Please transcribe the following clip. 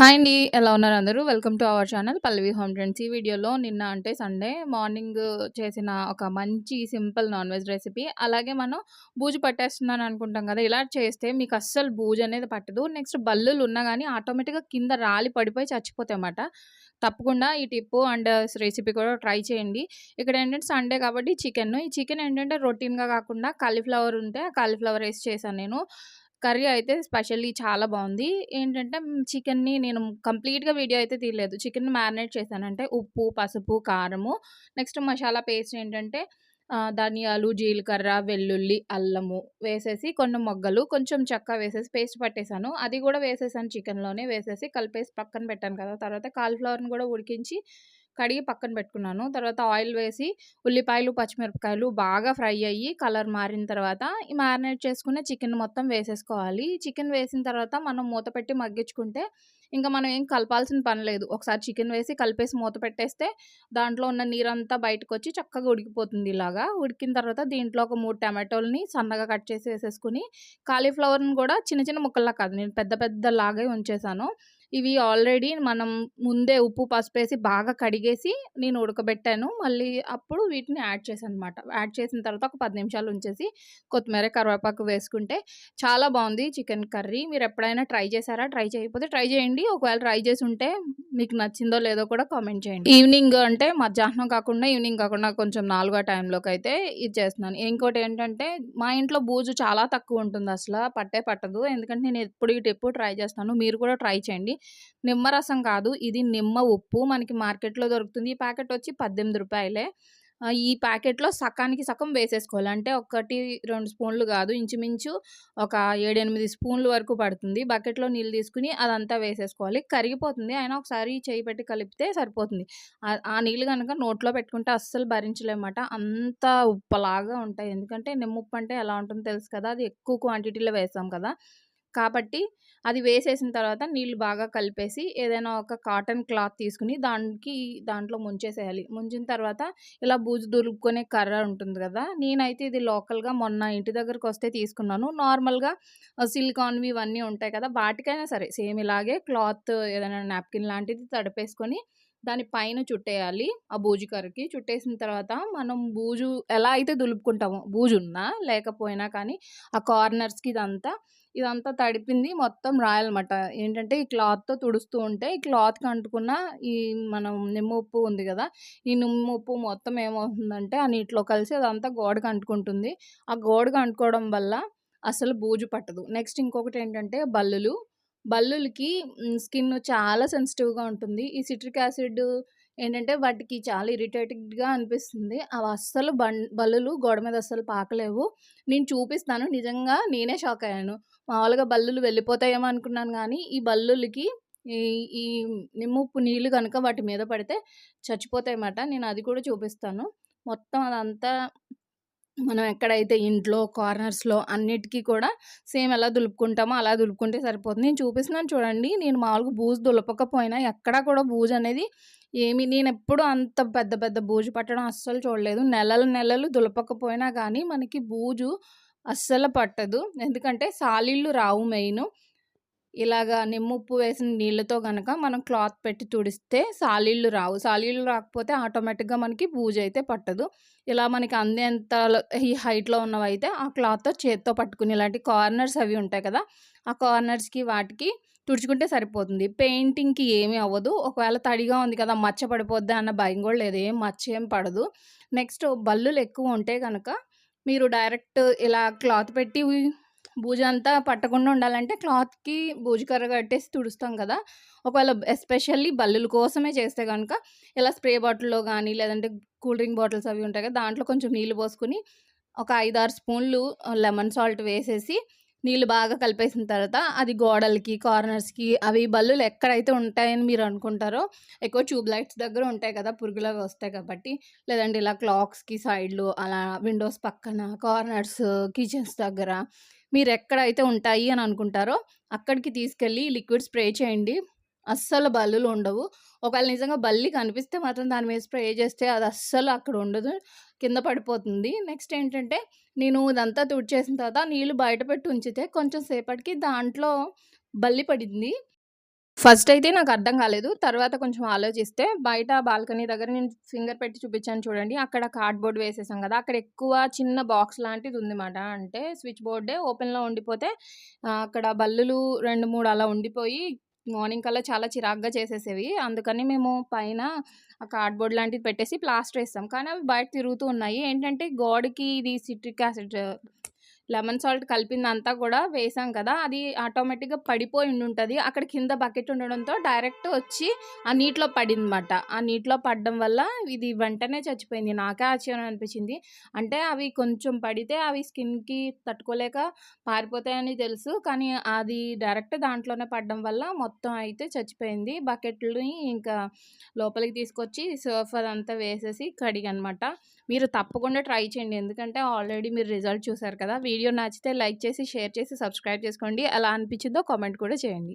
Hi అండి. ఎలా ఉన్నారు అందరూ? Welcome to our channel Pallavi home trends. ఈ వీడియోలో నిన్న అంటే సండే మార్నింగ్ చేసిన ఒక మంచి సింపుల్ నాన్ వెజ్ రెసిపీ. అలాగే మనం బూజు పట్టేస్తున్నాను అనుకుంటాం కదా! ఇలా చేస్తే మీకు అస్సలు బూజు అనేది పట్టదు. నెక్స్ట్ బల్లులు ఉన్నా కానీ ఆటోమేటిక్‌గా కింద రాలి పడిపోయి చచ్చిపోతాయన్నమాట. తప్పకుండా ఈ టిప్పు అండ్ రెసిపీ కూడా ట్రై చేయండి. ఇక్కడ ఏంటంటే సండే కాబట్టి చికెన్ ఈ చికెన్ ఏంటంటే రొటీన్‌గా కాకుండా కాలీఫ్లవర్ ఉంటే ఆ కాలీఫ్లవర్ వేసి చేశాను నేను. కర్రీ అయితే స్పెషల్లీ చాలా బాగుంది ఏంటంటే చికెన్‌ని నేను కంప్లీట్‌గా వీడియో అయితే తీయలేదు. చికెన్‌ని మ్యారినేట్ చేశాను. అంటే ఉప్పు, పసుపు, కారము నెక్స్ట్ మసాలా పేస్ట్ ఏంటంటే ధనియాలు, జీలకర్ర, వెల్లుల్లి, అల్లము వేసేసి కొన్ని మొగ్గలు, కొంచెం చెక్క వేసేసి పేస్ట్ పట్టేసాను. అది కూడా వేసేసాను చికెన్‌లోనే వేసేసి కలిపేసి పక్కన పెట్టాను కదా! తర్వాత కాలిఫ్లవర్ని కూడా ఉడికించి కడిగి పక్కన పెట్టుకున్నాను. తర్వాత ఆయిల్ వేసి ఉల్లిపాయలు, పచ్చిమిరపకాయలు బాగా ఫ్రై అయ్యి కలర్ మారిన తర్వాత ఈ మ్యారినేట్ చేసుకున్న చికెన్ మొత్తం వేసేసుకోవాలి. చికెన్ వేసిన తర్వాత మనం మూత పెట్టి మగ్గించుకుంటే ఇంకా మనం ఏం కలపాల్సిన పని లేదు. ఒకసారి చికెన్ వేసి కలిపేసి మూత పెట్టేస్తే దాంట్లో ఉన్న నీరంతా బయటకొచ్చి చక్కగా ఉడికిపోతుంది ఇలాగా. ఉడికిన తర్వాత దీంట్లో ఒక మూడు టమాటోల్ని సన్నగా కట్ చేసి వేసేసుకుని కాలీఫ్లవర్‌ని కూడా చిన్న చిన్న ముక్కల్లా కాదు నేను పెద్ద పెద్దలాగే ఉంచేసాను. ఇవి ఆల్రెడీ మనం ముందే ఉప్పు, పసుపేసి బాగా కడిగేసి నేను ఉడకబెట్టాను. మళ్ళీ అప్పుడు వీటిని యాడ్ చేశాననమాట. యాడ్ చేసిన తర్వాత ఒక పది నిమిషాలు ఉంచేసి కొత్తిమీర, కరివేపాకు వేసుకుంటే చాలా బాగుంది చికెన్ కర్రీ. మీరు ఎప్పుడైనా ట్రై చేశారా? ట్రై చేయకపోతే ట్రై చేయండి. ఒకవేళ ట్రై చేసి ఉంటే మీకు నచ్చిందో లేదో కూడా కామెంట్ చేయండి. ఈవినింగ్ అంటే మధ్యాహ్నం కాకుండా ఈవినింగ్ కాకుండా కొంచెం నాలుగో టైంలోకి అయితే ఇది చేస్తున్నాను. ఇంకోటేంటంటే మా ఇంట్లో బూజు చాలా తక్కువ ఉంటుంది అసల. పట్టే పట్టదు. ఎందుకంటే నేను ఎప్పుడు ఇటు ఎప్పుడు ట్రై చేస్తాను. మీరు కూడా ట్రై చేయండి. నిమ్మరసం కాదు. ఇది నిమ్మ ఉప్పు. మనకి మార్కెట్‌లో దొరుకుతుంది. ఈ ప్యాకెట్ వచ్చి పద్దెనిమిది రూపాయలే ఈ ప్యాకెట్‌లో సకానికి సగం వేసేసుకోవాలి. అంటే ఒకటి, రెండు స్పూన్లు కాదు ఇంచుమించు ఒక 7, 8 స్పూన్లు వరకు పడుతుంది. బకెట్‌లో నీళ్ళు తీసుకుని అదంతా వేసేసుకోవాలి. కరిగిపోతుంది. అయినా ఒకసారి చేయి పెట్టి కలిపితే సరిపోతుంది. ఆ నీళ్ళు కనుక నోట్లో పెట్టుకుంటే అస్సలు భరించలేమాట అంత ఉప్పలాగా ఉంటాయి. ఎందుకంటే నిమ్ముప్పు అంటే ఎలా ఉంటుందో తెలుసు కదా! అది ఎక్కువ క్వాంటిటీలో వేసాం కదా! కాబట్టి అది వేసేసిన తర్వాత నీళ్ళు బాగా కలిపేసి ఏదైనా ఒక కాటన్ క్లాత్ తీసుకొని దానికి దాంట్లో ముంచేసేయాలి. ముంచిన తర్వాత ఇలా బూజు దులుపుకునే కర్ర ఉంటుంది కదా! నేనైతే ఇది లోకల్‌గా మొన్న ఇంటి దగ్గరకొస్తే తీసుకున్నాను. నార్మల్‌గా సిలికాన్‌వి ఇవన్నీ ఉంటాయి కదా! వాటికైనా సరే సేమ్ ఇలాగే క్లాత్ ఏదైనా నాప్కిన్ లాంటిది తడిపేసుకొని దాని పైన చుట్టేయాలి. ఆ బూజు కర్రకి. చుట్టేసిన తర్వాత మనం బూజు ఎలా అయితే దులుపుకుంటామో బూజు ఉన్నా లేకపోయినా కానీ ఆ కార్నర్స్‌కి ఇదంతా ఇదంతా తడిపింది మొత్తం రాయాలన్నమాట. ఏంటంటే ఈ క్లాత్‌తో తుడుస్తూ ఉంటే ఈ క్లాత్‌కి అంటుకున్న ఈ మనం నిమ్మ ఉప్పు ఉంది కదా! ఈ నిమ్మ ఉప్పు మొత్తం ఏమవుతుందంటే ఆ నీటిలో కలిసి అదంతా గోడకు అంటుకుంటుంది. ఆ గోడకి అంటుకోవడం వల్ల అసలు బూజు పట్టదు. నెక్స్ట్ ఇంకొకటి ఏంటంటే బల్లులు. బల్లులకి స్కిన్ చాలా సెన్సిటివ్‌గా ఉంటుంది. ఈ సిట్రిక్ యాసిడ్ ఏంటంటే వాటికి చాలా ఇరిటేటింగ్‌గా అనిపిస్తుంది. అవి అస్సలు బన్ బల్లులు గోడ మీద అస్సలు పాకలేవు. నేను చూపిస్తాను. నిజంగా నేనే షాక్ అయ్యాను. మామూలుగా బల్లులు వెళ్ళిపోతాయేమో అనుకున్నాను కానీ ఈ బల్లులకి ఈ ఈ నిమ్ముప్పు నీళ్ళు కనుక వాటి మీద పడితే చచ్చిపోతాయన్నమాట. నేను అది కూడా చూపిస్తాను. మొత్తం అదంతా మనం ఎక్కడైతే ఇంట్లో కార్నర్స్‌లో అన్నిటికీ కూడా సేమ్ ఎలా దులుపుకుంటామో అలా దులుపుకుంటే సరిపోతుంది. నేను చూపిస్తున్నాను చూడండి. నేను మామూలుగా బూజు దులపకపోయినా ఎక్కడా కూడా బూజు అనేది ఏమి నేను ఎప్పుడు అంత పెద్ద పెద్ద బూజు పట్టడం అస్సలు చూడలేదు. నెలలు నెలలు దులపకపోయినా కానీ మనకి బూజు అస్సలు పట్టదు. ఎందుకంటే సాలీళ్ళు రావు మెయిన్ ఇలాగా నిమ్ముప్పు వేసిన నీళ్ళతో కనుక మనం క్లాత్ పెట్టి తుడిస్తే సాలీళ్ళు రావు. సాలీళ్ళు రాకపోతే ఆటోమేటిక్‌గా మనకి బూజు అయితే పట్టదు. ఇలా మనకి అందేంత ఈ హైట్‌లో ఉన్నవైతే ఆ క్లాత్‌తో చేత్తో పట్టుకుని ఇలాంటి కార్నర్స్ అవి ఉంటాయి కదా! ఆ కార్నర్స్‌కి వాటికి తుడుచుకుంటే సరిపోతుంది. పెయింటింగ్‌కి ఏమీ అవ్వదు. ఒకవేళ తడిగా ఉంది కదా! మచ్చ పడిపోద్దా అన్న భయం కూడా లేదు. ఏం మచ్చ ఏం పడదు. నెక్స్ట్ బల్లులు ఎక్కువ ఉంటే కనుక మీరు డైరెక్ట్ ఇలా క్లాత్ పెట్టి బూజంతా పట్టకుండా ఉండాలంటే క్లాత్‌కి బూజు కర్ర కట్టేసి తుడుస్తాం కదా! ఒకవేళ ఎస్పెషల్లీ బల్లుల కోసమే చేస్తే కనుక ఇలా స్ప్రే బాటిల్‌లో కానీ లేదంటే కూల్ డ్రింక్ బాటిల్స్ అవి ఉంటాయి కదా! దాంట్లో కొంచెం నీళ్ళు పోసుకొని ఒక 5, 6 స్పూన్లు లెమన్ సాల్ట్ వేసేసి నీళ్ళు బాగా కలిపేసిన తర్వాత అది గోడలకి, కార్నర్స్‌కి అవి బల్లులు ఎక్కడైతే ఉంటాయని మీరు అనుకుంటారో ఎక్కువ ట్యూబ్ లైట్స్ దగ్గర ఉంటాయి కదా! పురుగులవి వస్తాయి కాబట్టి లేదంటే ఇలా క్లాక్స్‌కి సైడ్లు అలా విండోస్ పక్కన, కార్నర్స్, కిచెన్స్ దగ్గర మీరు ఎక్కడైతే ఉంటాయి అని అనుకుంటారో అక్కడికి తీసుకెళ్ళి లిక్విడ్ స్ప్రే చేయండి. అస్సలు బల్లులు ఉండవు. ఒకవేళ నిజంగా బల్లి కనిపిస్తే మాత్రం దాని మీద స్ప్రే చేస్తే అది అస్సలు అక్కడ ఉండదు. కింద పడిపోతుంది. నెక్స్ట్ ఏంటంటే నేను ఇదంతా తుడిచేసిన తర్వాత నీళ్ళు బయట పెట్టి ఉంచితే కొంచెం సేపటికి దాంట్లో బల్లి పడింది. ఫస్ట్ అయితే నాకు అర్థం కాలేదు. తర్వాత కొంచెం ఆలోచిస్తే బయట బాల్కనీ దగ్గర నేను ఫింగర్ పెట్టి చూపించాను చూడండి. అక్కడ కార్డ్‌బోర్డ్ వేసేసాం కదా! అక్కడ ఎక్కువ చిన్న బాక్స్ లాంటిది ఉందన్నమాట అంటే స్విచ్ బోర్డే ఓపెన్‌లో ఉండిపోతే అక్కడ బల్లులు 2, 3 అలా ఉండిపోయి మార్నింగ్ కల్లా చాలా చిరాగ్గా చేసేసేవి. అందుకని మేము పైన ఆ కార్డ్‌బోర్డ్ లాంటిది పెట్టేసి ప్లాస్టర్ వేస్తాం కానీ అవి బయట తిరుగుతూ ఉన్నాయి. ఏంటంటే గోడకి ఇది సిట్రిక్ యాసిడ్ లెమన్ సాల్ట్ కలిపిందంతా కూడా వేసాం కదా! అది ఆటోమేటిక్‌గా పడిపోయి ఉంటుంది అక్కడ కింద బకెట్ ఉండడంతో డైరెక్ట్ వచ్చి ఆ నీటిలో పడిందన్నమాట. ఆ నీటిలో పడడం వల్ల ఇది వెంటనే చచ్చిపోయింది. నాకే ఆశ్చర్యం అనిపించింది. అంటే అవి కొంచెం పడితే అవి స్కిన్‌కి తట్టుకోలేక పారిపోతాయని తెలుసు. కానీ అది డైరెక్ట్ దాంట్లోనే పడడం వల్ల మొత్తం అయితే చచ్చిపోయింది. బకెట్‌లని ఇంకా లోపలికి తీసుకొచ్చి సర్ఫ్ అదంతా వేసేసి కడిగానమాట. మీరు తప్పకుండా ట్రై చేయండి. ఎందుకంటే ఆల్రెడీ మీరు రిజల్ట్ చూసారు కదా! వీడియో నచ్చితే లైక్ చేసి, షేర్ చేసి, సబ్స్క్రైబ్ చేసుకోండి. ఎలా అనిపించిందో కామెంట్ కూడా చేయండి.